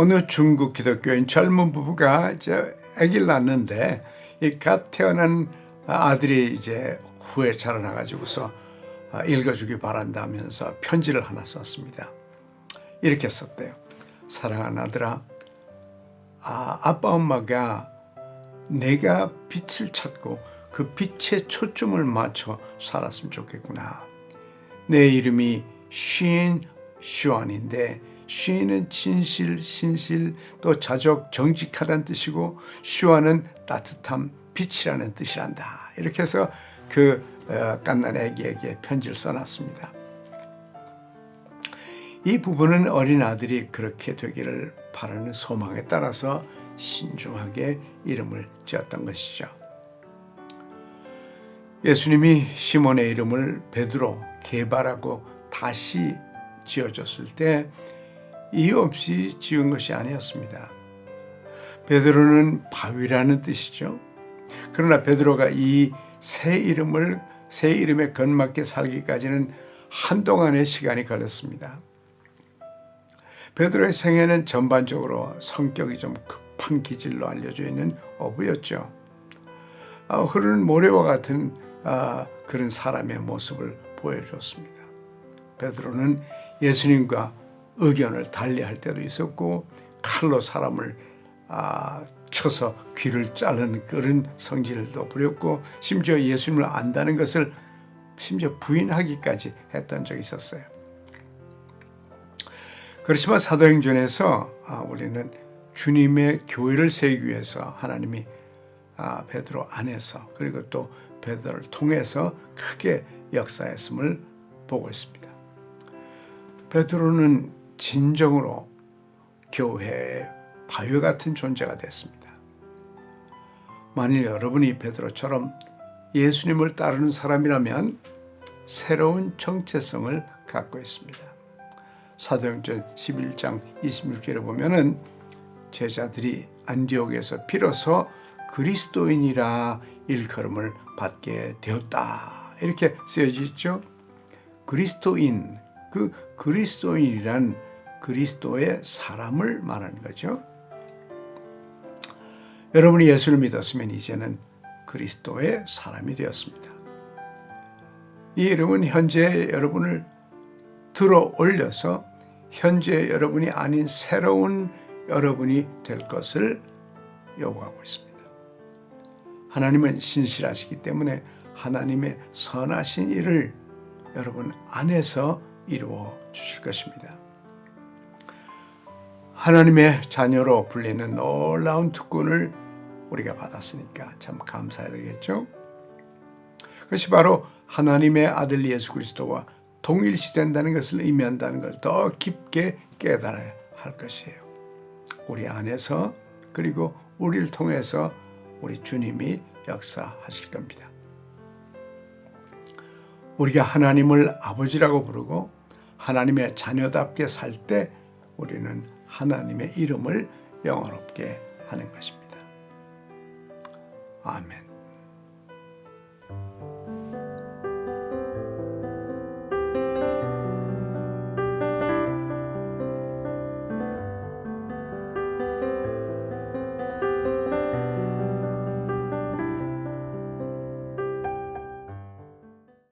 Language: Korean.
어느 중국 기독교인 젊은 부부가 이제 아기를 낳는데 이 갓 태어난 아들이 이제 후에 자라나가지고서 아, 읽어주기 바란다면서 편지를 하나 썼습니다. 이렇게 썼대요. 사랑하는 아들아, 아, 아빠 엄마가 내가 빛을 찾고 그 빛에 초점을 맞춰 살았으면 좋겠구나. 내 이름이 쉰 슈안인데 쉰은 진실, 신실, 또 자적, 정직하다는 뜻이고 슈안은 따뜻함, 빛이라는 뜻이란다. 이렇게 해서 그 어, 깐난 애기에게 편지를 써놨습니다. 이 부부는 어린 아들이 그렇게 되기를 바라는 소망에 따라서 신중하게 이름을 지었던 것이죠. 예수님이 시몬의 이름을 베드로 개발하고 다시 지어줬을 때 이유 없이 지은 것이 아니었습니다. 베드로는 바위라는 뜻이죠. 그러나 베드로가 이 새 이름을 새 이름에 건맞게 살기까지는 한동안의 시간이 걸렸습니다. 베드로의 생애는 전반적으로 성격이 좀 급한 기질로 알려져 있는 어부였죠. 아, 흐르는 모래와 같은 아, 그런 사람의 모습을 보여줬습니다. 베드로는 예수님과 의견을 달리할 때도 있었고 칼로 사람을 아, 쳐서 귀를 자르는 그런 성질도 부렸고 심지어 예수님을 안다는 것을 심지어 부인하기까지 했던 적이 있었어요. 그렇지만 사도행전에서 아, 우리는 주님의 교회를 세우기 위해서 하나님이 아, 베드로 안에서 그리고 또 베드로를 통해서 크게 역사했음을 보고 있습니다. 베드로는 진정으로 교회의 바위 같은 존재가 됐습니다. 만일 여러분이 베드로처럼 예수님을 따르는 사람이라면 새로운 정체성을 갖고 있습니다. 사도행전 11장 26절에 보면은 제자들이 안디옥에서 비로소 그리스도인이라 일컬음을 받게 되었다. 이렇게 쓰여져 있죠. 그리스도인, 그 그리스도인이란 그리스도의 사람을 말하는 거죠. 여러분이 예수를 믿었으면 이제는 그리스도의 사람이 되었습니다. 이 이름은 현재 여러분을 들어 올려서 현재 여러분이 아닌 새로운 여러분이 될 것을 요구하고 있습니다. 하나님은 신실하시기 때문에 하나님의 선하신 일을 여러분 안에서 이루어 주실 것입니다. 하나님의 자녀로 불리는 놀라운 특권을 우리가 받았으니까 참 감사해야 되겠죠? 그것이 바로 하나님의 아들 예수 그리스도와 동일시된다는 것을 의미한다는 걸 더 깊게 깨달아야 할 것이에요. 우리 안에서 그리고 우리를 통해서 우리 주님이 역사하실 겁니다. 우리가 하나님을 아버지라고 부르고 하나님의 자녀답게 살 때 우리는 하나님의 이름을 영원롭게 하는 것입니다. 아멘.